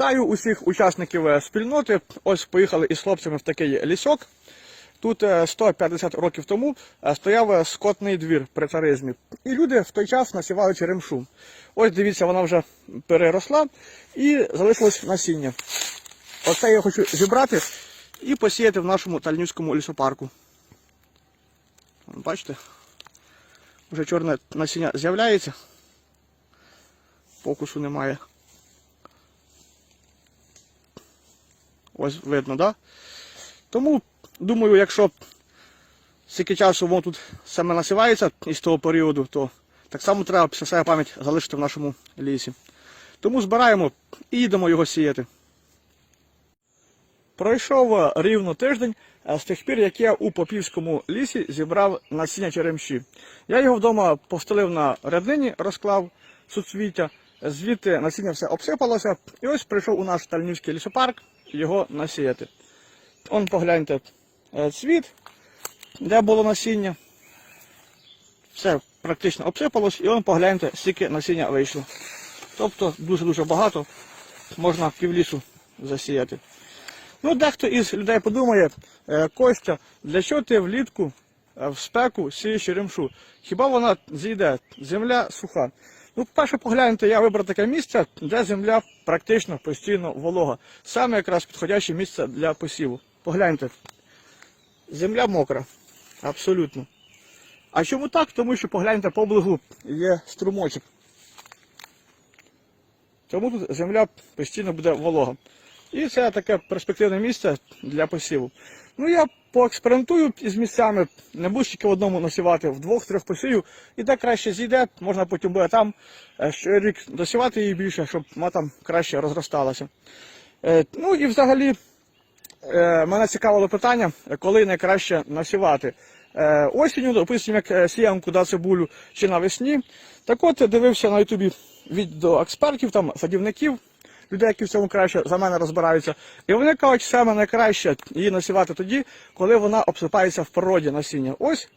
Вітаю усіх учасників е, спільноти. Ось поїхали із хлопцями в такий лісок. Тут е, 150 років тому е, стояв е, скотний двір при царизмі. І люди в той час насівали черемшу. Ось дивіться, вона вже переросла і залишилось насіння. Оце я хочу зібрати і посіяти в нашому Тальнівському лісопарку. Бачите? Вже чорне насіння з'являється. Фокусу немає. Ось видно, да? Тому, думаю, якщо стільки часу воно тут саме насівається із того періоду, то так само треба після себе пам'ять залишити в нашому лісі. Тому збираємо і їдемо його сіяти. Пройшов е, рівно тиждень е, з тих пір, як я у Попівському лісі зібрав насіння черемші. Я його вдома постелив на ряднині, розклав суцвіття, звідти насіння все обсипалося, і ось прийшов у наш Тальнівський лісопарк його насіяти. Он погляньте е, цвіт, де було насіння. Все практично обсипалось, і он погляньте, скільки насіння вийшло. Тобто дуже-дуже багато можна півлісу засіяти. Ну, дехто із людей подумає, «Е, Костя, для чого ти влітку е, в спеку сієш черемшу? Хіба вона зійде? Земля суха. Ну, перше погляньте, я вибрав таке місце, де земля практично постійно волога. Саме якраз підходяще місце для посіву. Погляньте. Земля мокра. Абсолютно. А чому так? Тому що погляньте поблизу є струмочок. Тому тут земля постійно буде волога. І це таке перспективне місце для посіву. Ну я поекспериментую із місцями, не буду тільки в одному насівати, в двох-трьох посію, і де краще зійде, можна потім буде там е, рік досівати її більше, щоб вона там краще розросталася. Е, Ну і взагалі е, мене цікавило питання, коли найкраще насівати. Осінню, допустимо, як сіям куди цибулю чи навесні. Так от дивився на ютубі відео експертів, там садівників, людей, які в цьому краще за мене розбираються. І вони кажуть, саме найкраще її насівати тоді, коли вона обсипається в природі насіння. Ось,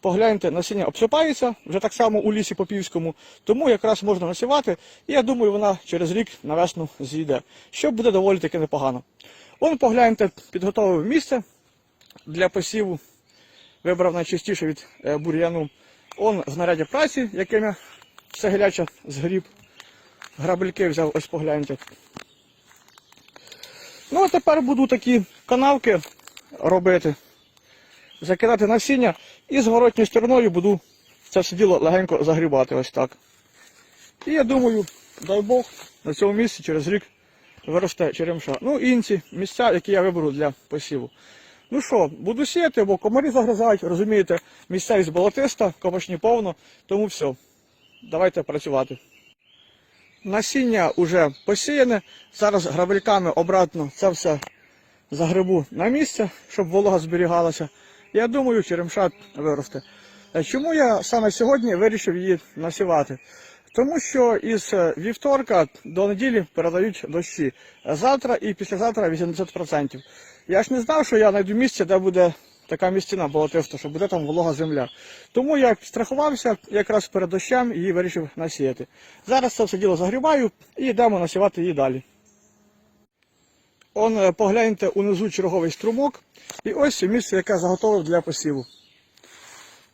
погляньте, насіння обсипається вже так само у лісі Попівському, тому якраз можна насівати, і я думаю, вона через рік на весну зійде, що буде доволі таки непогано. Он погляньте, підготовив місце для посіву, вибрав найчастіше від е, бур'яну. Он знаряддя праці, яким я все геляче згріб. Грабельки взяв, ось погляньте. Ну, а тепер буду такі канавки робити, закидати насіння і зворотньою стороною буду це все діло легенько загрібати ось так. І я думаю, дай Бог, на цьому місці через рік виросте черемша. Ну, і інші місця, які я виберу для посіву. Ну що, буду сіяти, бо комарі загризають, розумієте, місцевість болотиста, комашні повно, тому все. Давайте працювати. Насіння вже посіяне. Зараз грабельками обратно це все загребу на місце, щоб волога зберігалася. Я думаю, черемша виросте. Е, Чому я саме сьогодні вирішив її насівати? Тому що із е, вівторка до неділі передають дощі. Завтра і післязавтра 80%. Я ж не знав, що я знайду місце, де буде така місцина болотиста, що буде там волога земля. Тому я страхувався якраз перед дощем і вирішив насіяти. Зараз це все діло загрібаю і йдемо насівати її далі. Он е, погляньте унизу черговий струмок. І ось місце, яке заготовив для посіву.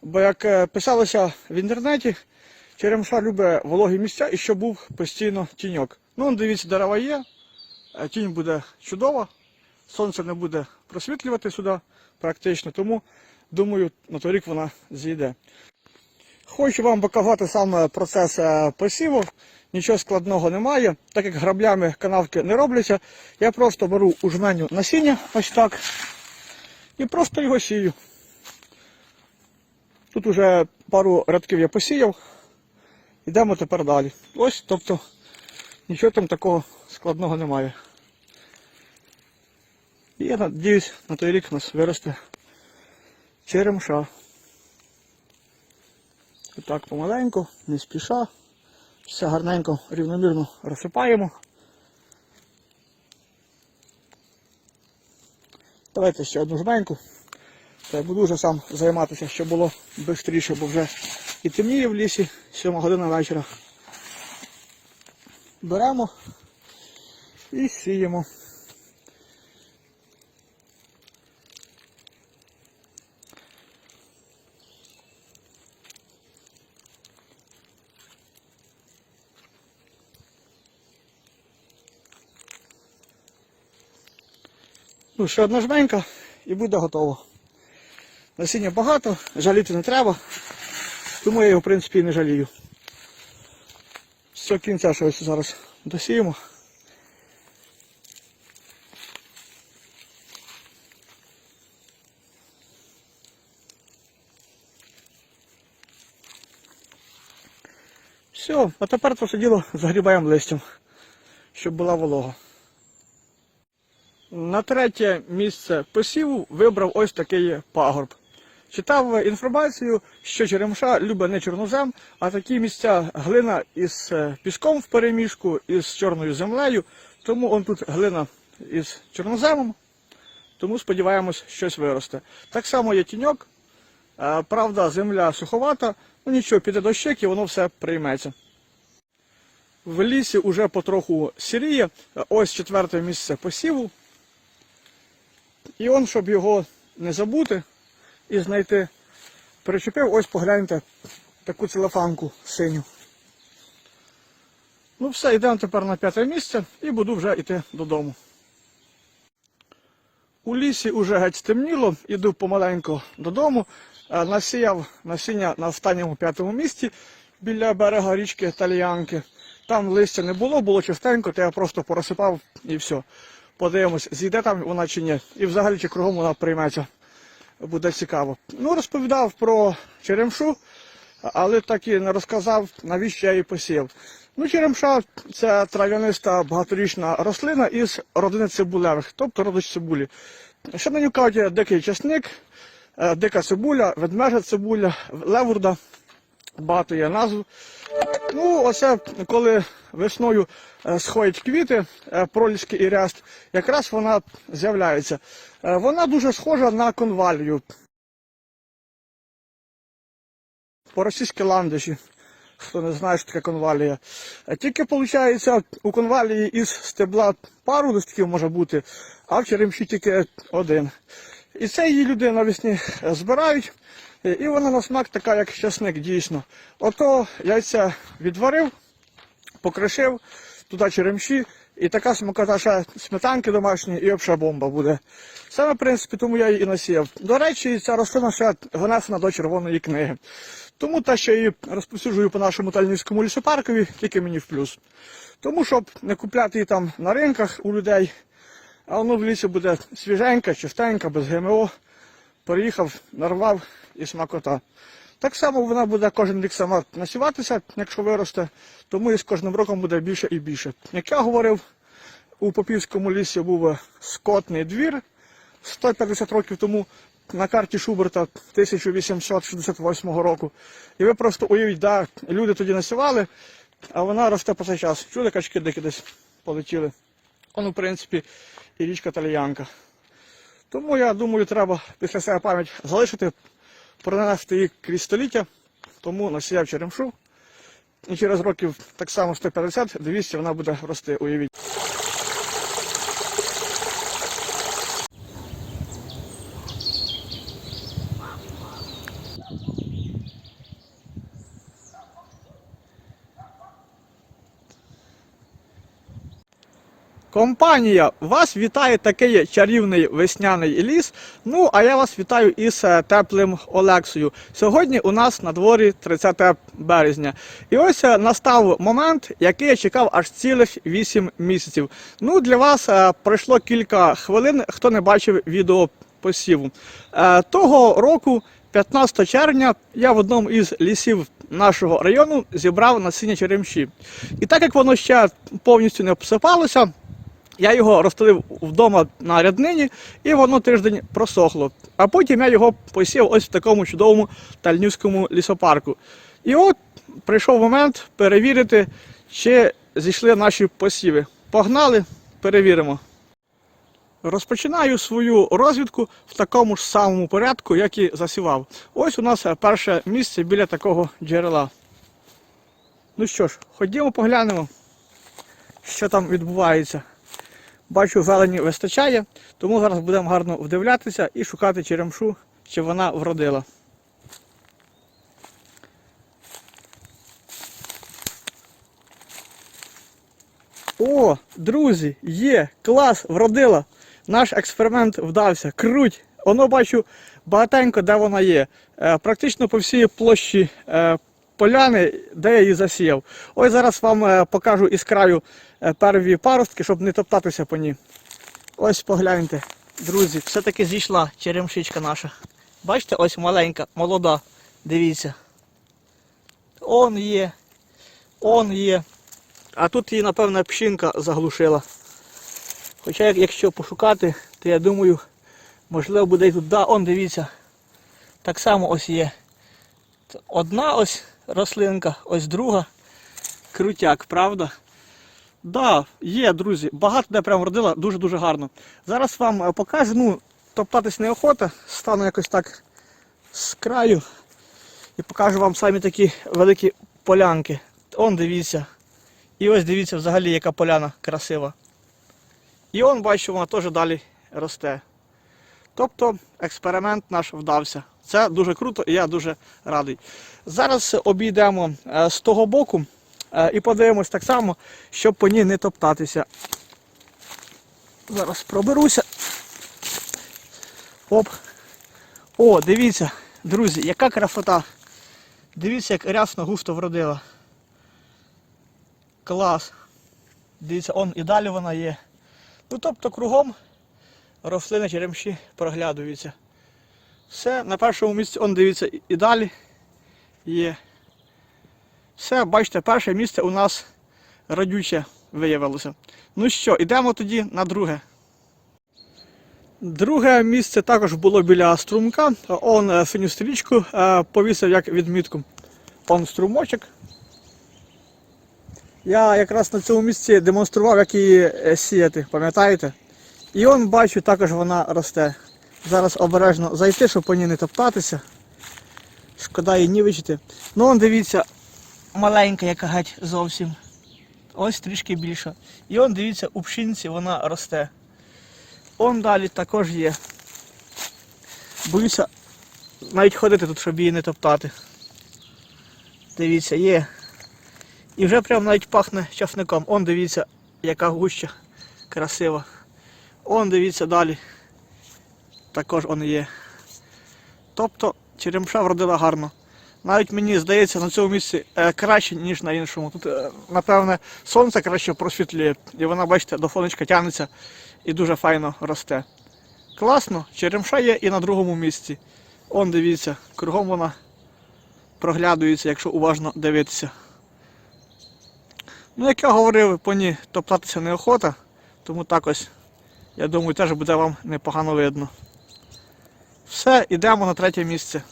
Бо як е, писалося в інтернеті, черемша любить вологі місця і щоб був постійно тіньок. Ну, дивіться, дерева є, е, тінь буде чудова, сонце не буде просвітлювати сюди практично, тому думаю, на той рік вона зійде. Хочу вам показати саме процес е, посіву. Нічого складного немає, так як граблями канавки не робляться. Я просто беру у жменю насіння, ось так, і просто його сію. Тут уже пару рядків я посіяв. Йдемо тепер далі. Ось, тобто, нічого там такого складного немає. І я надіюсь, на той рік у нас виросте черемша. Отак помаленьку, не спіша. Все гарненько, рівномірно розсипаємо. Давайте ще одну жменьку. Я буду вже сам займатися, щоб було швидше, бо вже і темніє в лісі, 7 година вечора. Беремо І сіємо. Ну, ще одна жменька і буде готово. Насіння багато, жаліти не треба, тому я його в принципі і не жалію. Все кінця що зараз досіємо. Все, а тепер це діло загрібаємо листям, щоб була волога. На третє місце посіву вибрав ось такий пагорб. Читав інформацію, що черемша любить не чорнозем, а такі місця глина із е, піском в переміжку, із чорною землею. Тому он тут глина із чорноземом, тому сподіваємось, щось виросте. Так само є тіньок. Е, Правда, земля суховата, ну нічого, піде дощик і воно все прийметься. В лісі вже потроху сіріє. Ось четверте місце посіву. І он, щоб його не забути і знайти, причепив, ось погляньте таку целофанку синю. Ну все, йдемо тепер на п'яте місце і буду вже йти додому. У лісі уже геть стемніло, іду помаленько додому. Е, Насіяв насіння на останньому п'ятому місці біля берега річки Тальянки. Там листя не було, було чистенько, то я просто порозсипав і все. Подивимось, зійде там вона чи ні. І взагалі чи кругом вона прийметься. Буде цікаво. Ну, розповідав про черемшу, але так і не розказав, навіщо я її посів. Ну, черемша це трав'яниста багаторічна рослина із родини цибулевих, тобто родич цибулі. Ще на кажуть дикий часник, е, дика цибуля, ведмежа цибуля, левурда, багато є назв. Ну, оце коли весною е, сходять квіти, е, проліски і ряст, якраз вона з'являється. Е, Вона дуже схожа на конвалію. По-російськи ландиші. Хто не знає, що таке конвалія. Тільки виходить, у конвалії із стебла пару листків може бути, а в черемші тільки один. І це її люди навесні збирають, і вона на смак така, як щасник, дійсно. Ото яйця відварив, покришив, туди черемші, і така смакота сметанки домашні і взагалі бомба буде. Саме, в принципі, тому я її і насіяв. До речі, ця рослина ще внесена до червоної книги. Тому те, що її розповсюджую по нашому Тальнівському лісопаркові, тільки мені в плюс. Тому, щоб не купляти її там на ринках у людей, а воно в лісі буде свіженька, чистенька, без ГМО. Приїхав, нарвав і смакота. Так само вона буде кожен рік сама насіватися, якщо виросте, тому і з кожним роком буде більше і більше. Як я говорив, у Попівському лісі був скотний двір 150 років тому на карті Шуберта 1868 року. І ви просто уявіть, да, люди тоді насівали, а вона росте по цей час. Чули качки дики десь полетіли. Воно, в принципі, і річка Тальянка. Тому я думаю, треба після себе пам'ять залишити, пронести їх крізь століття, тому насіяв черемшу. І через років так само 150-200 вона буде рости, уявіть. Компанія, вас вітає такий чарівний весняний ліс. Ну, а я вас вітаю із е, теплим Олексою. Сьогодні у нас на дворі 30 березня. І ось е, настав момент, який я чекав аж цілих 8 місяців. Ну, для вас е, пройшло кілька хвилин, хто не бачив відео посіву. Того року, 15 червня, я в одному із лісів нашого району зібрав насіння черемші. І так як воно ще повністю не обсипалося, я його розстелив вдома на ряднині, і воно тиждень просохло. А потім я його посів ось в такому чудовому тальнівському лісопарку. І от прийшов момент перевірити, чи зійшли наші посіви. Погнали, перевіримо. Розпочинаю свою розвідку в такому ж самому порядку, як і засівав. Ось у нас перше місце біля такого джерела. Ну що ж, ходімо поглянемо, що там відбувається. Бачу, зелені вистачає, тому зараз будемо гарно вдивлятися і шукати черемшу, чи вона вродила. О, друзі, є, клас, вродила. Наш експеримент вдався. Круть. Воно бачу багатенько, де вона є. Е, практично по всій площі е, поляни, де я її засіяв. Ось зараз вам е, покажу із краю е, перві паростки, щоб не топтатися по ній. Ось погляньте, друзі, все-таки зійшла черемшичка наша. Бачите, ось маленька, молода. Дивіться. Он є. Он є. А тут її, напевно, пшінка заглушила. Хоча якщо пошукати, то я думаю, можливо буде і тут. Да, он дивіться. Так само ось є. Одна ось рослинка, ось друга. Крутяк, правда? Да, є, друзі. Багато де прям родила, дуже-дуже гарно. Зараз вам е, покажу, ну, топтатись неохота, стану якось так з краю і покажу вам самі такі великі полянки. Он дивіться. І ось дивіться взагалі, яка поляна красива. І он бачу, вона теж далі росте. Тобто експеримент наш вдався. Це дуже круто і я дуже радий. Зараз обійдемо е, з того боку е, і подивимось так само, щоб по ній не топтатися. Зараз проберуся. Оп. О, дивіться, друзі, яка красота. Дивіться, як рясно густо вродила. Клас. Дивіться, он і далі вона є. Ну тобто кругом рослини черемші проглядуються. Все, на першому місці, он дивіться, і- далі є. Все, бачите, перше місце у нас радюче виявилося. Ну що, йдемо тоді на друге. Друге місце також було біля струмка. Он е, синю стрічку е, повісив як відмітку. Он струмочок. Я якраз на цьому місці демонстрував, як її е, сіяти, пам'ятаєте? І он бачу, також вона росте. Зараз обережно зайти, щоб по ній не топтатися. Шкода її нівечити. Ну он дивіться, маленька, яка геть зовсім. Ось трішки більша. І он дивіться, у пшінці вона росте. Он далі також є. Боюся навіть ходити тут, щоб її не топтати. Дивіться, є. І вже прям навіть пахне часником. Он дивіться, яка гуща красива. Он дивіться далі. Також он є. Тобто черемша вродила гарно. Навіть мені здається на цьому місці е, краще, ніж на іншому. Тут, е, напевне, сонце краще просвітлює. І вона, бачите, до фонечка тягнеться і дуже файно росте. Класно, черемша є і на другому місці. Он дивіться, кругом вона проглядується, якщо уважно дивитися. Ну, як я говорив, по ній топтатися неохота, тому так ось, я думаю, теж буде вам непогано видно. Все, йдемо на третє місце.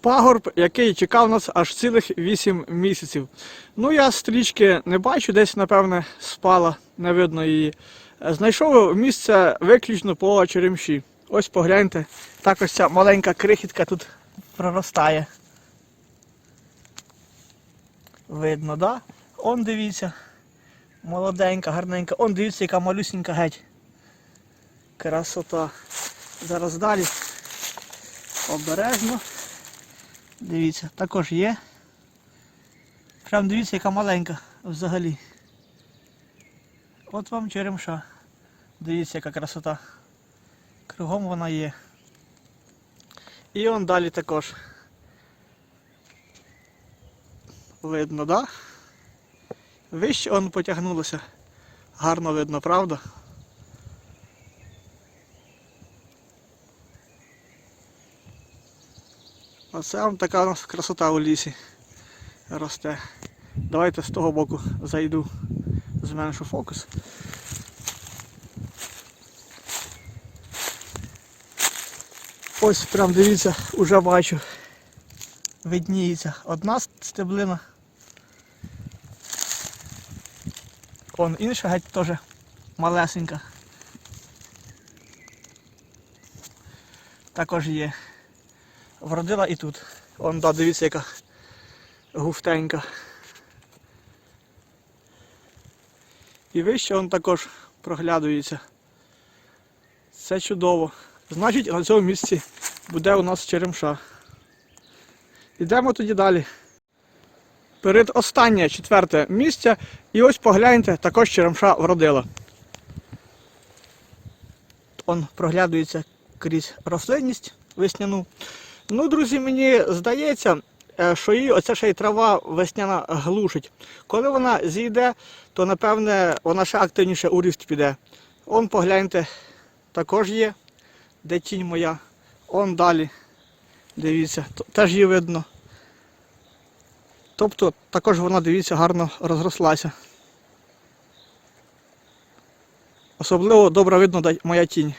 Пагорб, який чекав нас аж цілих 8 місяців. Ну, я стрічки не бачу, десь, напевне, спала, не видно її. Знайшов місце виключно по черемші. Ось погляньте, так ось ця маленька крихітка тут проростає. Видно, да? Он дивіться. Молоденька, гарненька. Он дивіться, яка малюсенька геть. Красота. Зараз далі. Обережно. Дивіться, також є. Прям дивіться, яка маленька взагалі. От вам черемша. Дивіться, яка красота. Кругом вона є. І он далі також. Видно, да? Вище он потягнулося. Гарно видно, правда? Оце вам така у нас красота у лісі росте. Давайте з того боку зайду, зменшу фокус. Ось прям дивіться, уже бачу. Видніється одна стеблина. Вон інша геть теж малесенька. Також є. Вродила і тут. Вон, да, дивіться, яка густенька. І вище він також проглядується. Це чудово. Значить, на цьому місці буде у нас черемша. Йдемо тоді далі. Перед останнє четверте місце. І ось погляньте, також черемша вродила. Он проглядується крізь рослинність весняну. Ну, друзі, мені здається, е, що її оця ще й трава весняна глушить. Коли вона зійде, то напевне вона ще активніше у ріст піде. Он погляньте, також є, де тінь моя. Он далі. Дивіться, теж її видно. Тобто також вона, дивіться, гарно розрослася. Особливо добре видно моя тінь.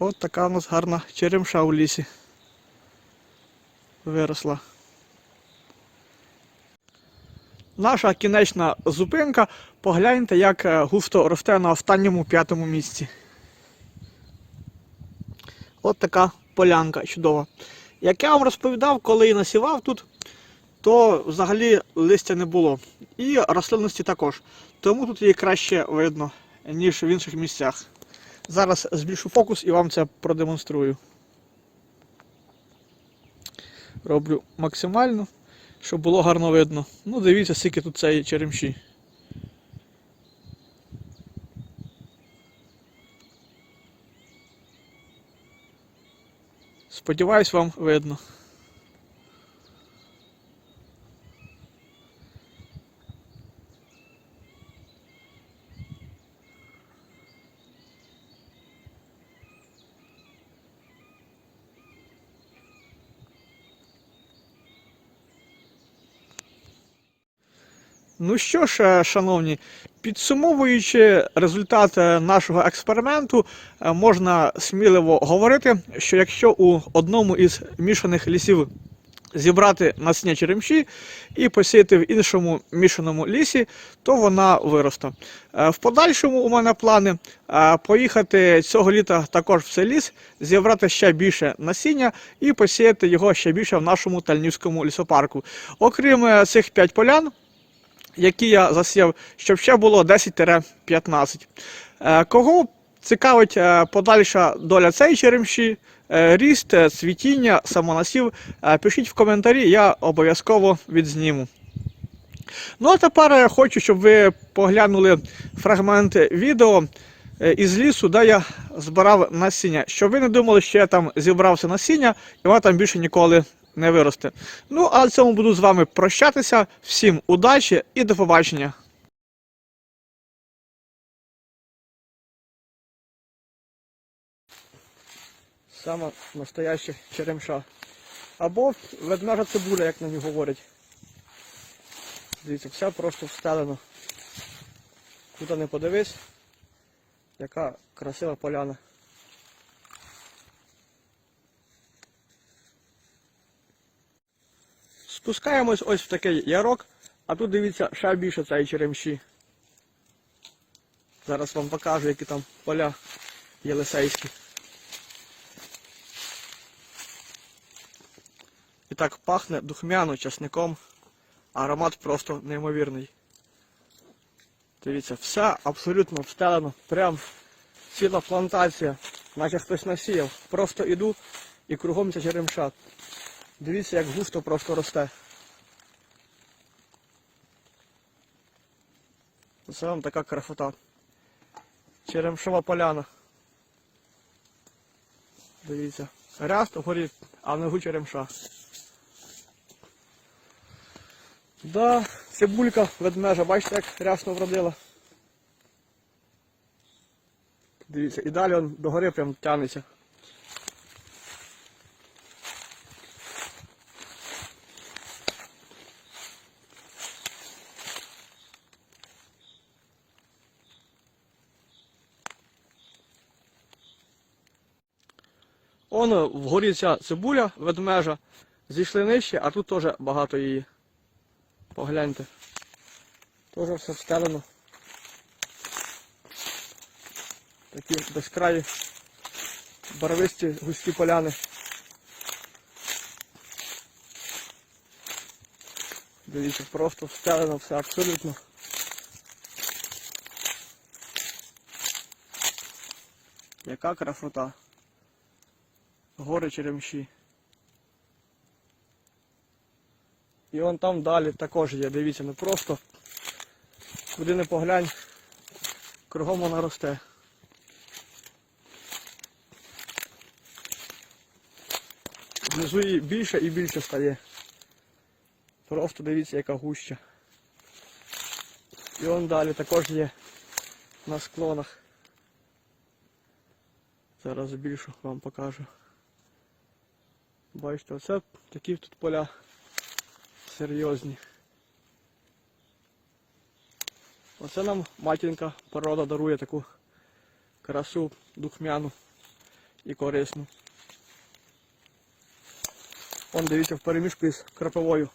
От така у нас гарна черемша у лісі. Виросла. Наша кінечна зупинка. Погляньте, як е, густо росте на останньому п'ятому місці. От така полянка чудова. Як я вам розповідав, коли насівав тут, то взагалі листя не було. І рослинності також. Тому тут її краще видно, ніж в інших місцях. Зараз збільшу фокус і вам це продемонструю. Роблю максимально, щоб було гарно видно. Ну, дивіться, скільки тут цієї черемші. Сподіваюсь, вам видно. Ну що ж, е, шановні, підсумовуючи результат нашого експерименту, е, можна сміливо говорити, що якщо у одному із мішаних лісів зібрати насіння черемші і посіяти в іншому мішаному лісі, то вона виросте. Е, В подальшому у мене плани поїхати цього літа також в цей ліс, зібрати ще більше насіння і посіяти його ще більше в нашому Тальнівському лісопарку. Окрім цих 5 полян, які я засів, щоб ще було 10-15. Е, Кого цікавить е, подальша доля цієї черемші, е, ріст, цвітіння, самонасів, пишіть в коментарі, я обов'язково відзніму. Ну а тепер я хочу, щоб ви поглянули фрагменти відео із лісу, де я збирав насіння. Щоб ви не думали, що я там зібрався насіння, і воно там більше ніколи не виросте. Ну, а на цьому буду з вами прощатися. Всім удачі і до побачення. Саме настояща черемша. Або ведмежа цибуля, як на ній говорять. Дивіться, все просто встелено. Куди не подивись, яка красива поляна. Спускаємось ось в такий ярок, а тут дивіться ще більше цієї черемші. Зараз вам покажу, які там поля єлисейські. І так пахне духмяно часником. Аромат просто неймовірний. Дивіться, все абсолютно встелено. Прям ціла плантація. Наче хтось насіяв. Просто іду і кругом ця черемша. Дивіться, як густо просто росте. Це вам така красота. Черемшова поляна. Дивіться. Ряст вгорі, а внизу черемша. Да, цибулька ведмежа, бачите, як рясно вродила. Дивіться, і далі він догори прям тянеться. Он вгорі ця цибуля ведмежа. Зійшли нижче, а тут теж багато її. Погляньте. Теж все встелено. Такі безкраї барвисті густі поляни. Дивіться, просто встелено все абсолютно. Яка красота. Гори черемші. І вон там далі також є, дивіться, ну просто куди не поглянь, кругом вона росте. Внизу її більше і більше стає. Просто дивіться, яка гуща. І вон далі також є на склонах. Зараз більше вам покажу. Бачите, оце такі тут поля серйозні. Оце нам матінка порода дарує таку красу духмяну і корисну. Он дивіться в переміжку із кропивою.